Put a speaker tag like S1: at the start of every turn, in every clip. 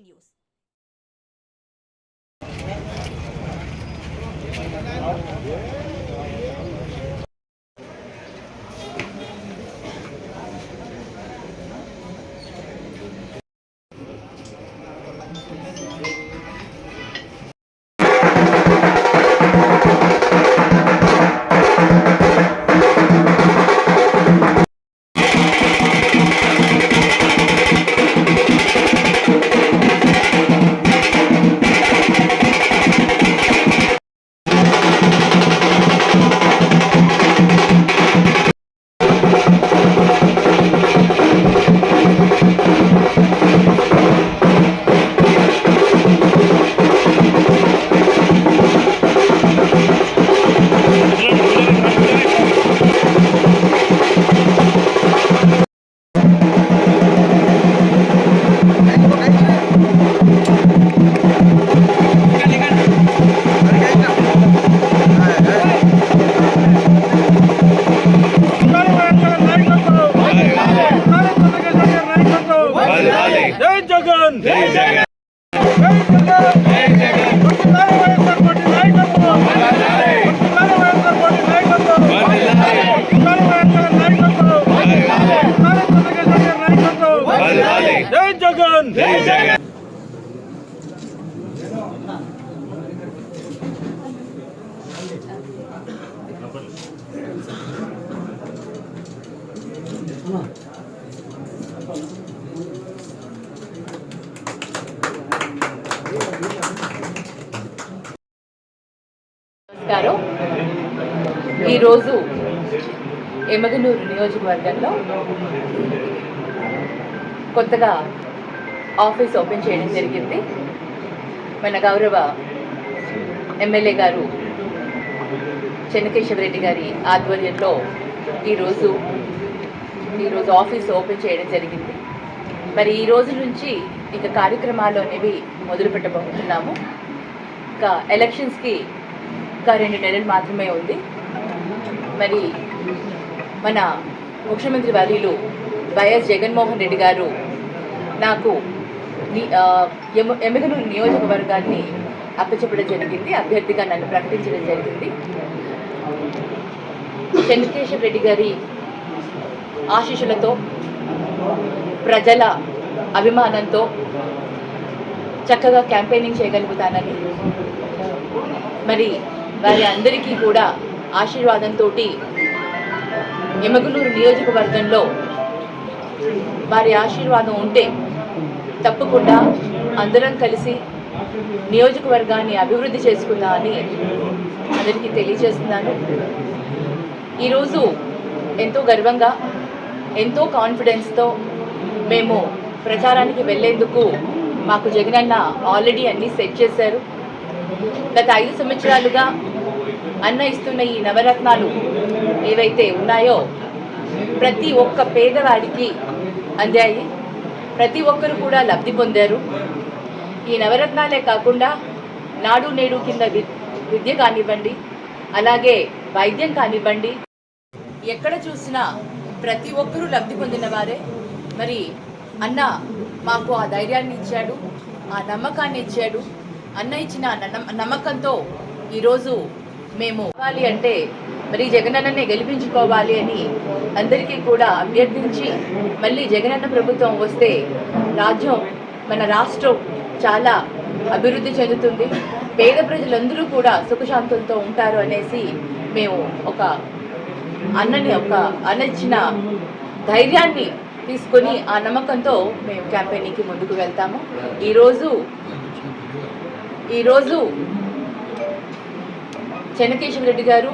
S1: News.
S2: Yeah. Jagan జై జగన్
S3: నమస్కారం. ఈరోజు ఎమగనూరు నియోజకవర్గంలో కొత్తగా ఆఫీస్ ఓపెన్ చేయడం జరిగింది. మన గౌరవ ఎమ్మెల్యే గారు చెన్నకేశవరెడ్డి గారి ఆధ్వర్యంలో ఈరోజు ఈరోజు ఆఫీస్ ఓపెన్ చేయడం జరిగింది. మరి ఈ రోజు నుంచి ఇక కార్యక్రమాలు అనేవి మొదలు పెట్టబోతున్నాము ఇంకా ఎలక్షన్స్కి ఇంకా రెండు నెలలు మాత్రమే ఉంది. మరి మన ముఖ్యమంత్రి వర్యులు వైఎస్ జగన్మోహన్ రెడ్డి గారు నాకు ని- నియోజకవర్గాన్ని అప్పచెప్పడం జరిగింది. అభ్యర్థిగా నన్ను ప్రకటించడం జరిగింది. చంద్రకేశ్వర రెడ్డి గారి ఆశీస్సులతో ప్రజల అభిమానంతో చక్కగా క్యాంపెయినింగ్ చేయగలుగుతానని మరి వారి అందరికీ కూడా ఆశీర్వాదంతో ఎమగులూరు నియోజకవర్గంలో వారి ఆశీర్వాదం ఉంటే తప్పకుండా అందరం కలిసి నియోజకవర్గాన్ని అభివృద్ధి చేసుకుందా అని అందరికీ తెలియజేస్తున్నాను. ఈరోజు ఎంతో గర్వంగా ఎంతో కాన్ఫిడెన్స్తో మేము ప్రచారానికి వెళ్ళేందుకు మాకు జగనన్న ఆల్రెడీ అన్నీ సెట్ చేశారు. గత ఐదు సంవత్సరాలుగా అన్న ఇస్తున్న ఈ నవరత్నాలు ఏవైతే ఉన్నాయో ప్రతి ఒక్క పేదవాడికి అందాయి. ప్రతి ఒక్కరు కూడా లబ్ధి పొందారు. ఈ నవరత్నాలే కాకుండా నాడు నేడు కింద వి విద్య కానివ్వండి అలాగే వైద్యం కానివ్వండి ఎక్కడ చూసినా ప్రతి ఒక్కరూ లబ్ధి పొందిన వారే. మరి అన్న మాకు ఆ ధైర్యాన్ని ఇచ్చాడు ఆ నమ్మకాన్ని ఇచ్చాడు. అన్న ఇచ్చిన నమ్మ- నమ్మకంతో ఈరోజు మేము కావాలి అంటే మరి జగనన్ననే గెలిపించుకోవాలి అని అందరికీ కూడా అభ్యర్థించి మళ్ళీ జగనన్న ప్రభుత్వం వస్తే రాజ్యం మన రాష్ట్రం చాలా అభివృద్ధి చెందుతుంది. పేద ప్రజలందరూ కూడా సుఖశాంతులతో ఉంటారు అనేసి మేము ఒక అన్నని ఒక అనచ్చిన ధైర్యాన్ని తీసుకొని ఆ నమ్మకంతో మేము క్యాంపెయినింగ్కి ముందుకు వెళ్తాము. ఈరోజు ఈరోజు చెన్నకేశ్వర రెడ్డి గారు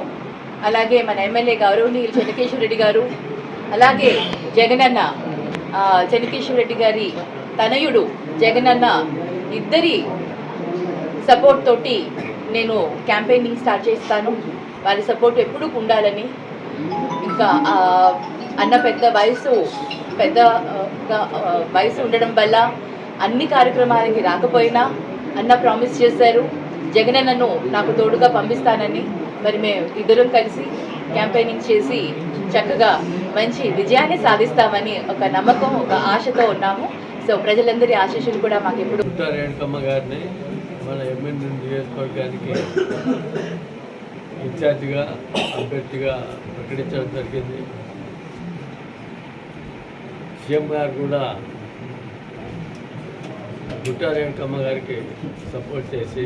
S3: అలాగే మన ఎమ్మెల్యే గౌరవనీయులు చెన్నకేశ్వర రెడ్డి గారు అలాగే జగనన్న ఆ, చెన్నకేశ్వర రెడ్డి గారి తనయుడు జగనన్న ఇద్దరి సపోర్ట్ తోటి నేను క్యాంపెయినింగ్ స్టార్ట్ చేస్తాను. వారి సపోర్ట్ ఎప్పుడూ ఉండాలని. ఇంకా అన్న పెద్ద వయసు పెద్ద వయసు ఉండడం వల్ల అన్ని కార్యక్రమాలకి రాకపోయినా అన్న ప్రామిస్ చేశారు. జగనన్నను నాకు తోడుగా పంపిస్తానని. మరి మేము ఇద్దరం కలిసి క్యాంపెయినింగ్ చేసి చక్కగా మంచి విజయాన్ని సాధిస్తామని ఒక నమ్మకం ఒక ఆశతో ఉన్నాము. సో ప్రజలందరి ఆశీస్సులు కూడా మాకు ఎప్పుడు
S1: గారిని మన ఎమ్మెల్యే నియోజకవర్గానికి ఇన్ఛార్జిగా అభ్యర్థిగా ప్రకటించడం జరిగింది. సీఎం గారు కూడా గుట్టారేణకమ్మ గారికి సపోర్ట్ చేసి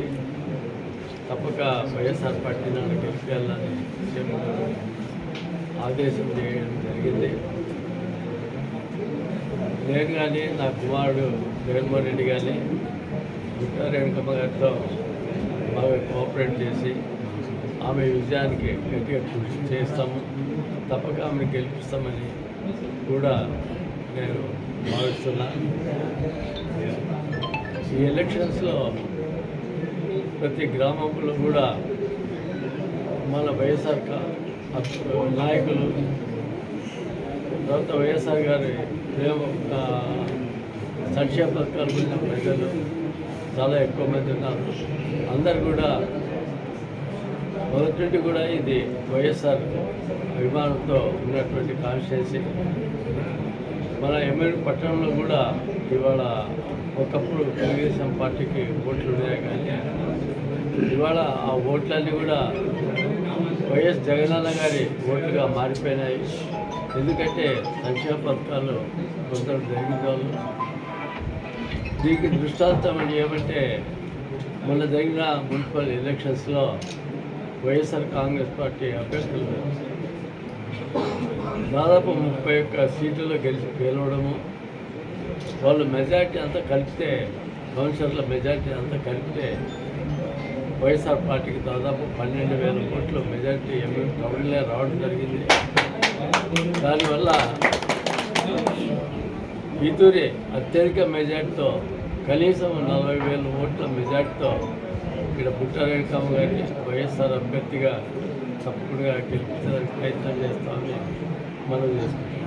S1: తప్పక వైఎస్ఆర్ పార్టీ నాడు గెలిపేయాలని సీఎం ఆదేశం చేయడం జరిగింది. నేను కానీ నా కుమారుడు జగన్మోహన్ రెడ్డి కానీ గుట్టా రేణుకమ్మ గారితో బాగా కోఆపరేట్ చేసి ఆమె విజయానికి గట్టిగా కృషి చేస్తాము. తప్పక ఆమెను గెలిపిస్తామని కూడా నేను భావిస్తున్నా. ఈ ఎలక్షన్స్లో ప్రతి గ్రామంలో కూడా మన వైఎస్ఆర్ నాయకులు తర్వాత వైఎస్ఆర్ గారి ప్రేమ సంక్షేమ పథకాలు ఉన్న ప్రజలు చాలా ఎక్కువ మంది ఉన్నారు. అందరు కూడా మొదటి నుండి కూడా ఇది వైఎస్ఆర్ అభిమానంతో ఉన్నటువంటి కాన్స్టిట్యున్సీ. మన ఎమ్మెల్యే పట్టణంలో కూడా ఇవాళ ఒకప్పుడు తెలుగుదేశం పార్టీకి ఓట్లు ఉన్నాయి కానీ ఇవాళ ఆ ఓట్లన్నీ కూడా వైఎస్ జగనన్న గారి ఓట్లుగా మారిపోయినాయి. ఎందుకంటే సంక్షేమ పథకాలు కొందరు జరిగిన వాళ్ళు. దీనికి దృష్టాంతం అని ఏమంటే మొన్న జరిగిన మున్సిపల్ ఎలక్షన్స్లో వైఎస్ఆర్ కాంగ్రెస్ పార్టీ అభ్యర్థులు దాదాపు ముప్పై ఒక్క సీట్లలో గెలిచి గెలవడము వాళ్ళు మెజార్టీ అంతా కలిపితే కౌన్సిలర్ల మెజార్టీ అంతా కలిపితే వైఎస్ఆర్ పార్టీకి దాదాపు పన్నెండు వేల కోట్ల మెజార్టీ ఎంఎం టౌన్లే రావడం జరిగింది. దానివల్ల ఈతూరి అత్యధిక మెజార్టీతో కనీసం నలభై వేల ఓట్ల మెజార్టీతో ఇక్కడ పుట్టారేకమ్మ గారిని వైఎస్ఆర్ అభ్యర్థిగా తప్పకుండా గెలిపించడానికి ప్రయత్నం చేస్తామని మనం చేసుకుంటాం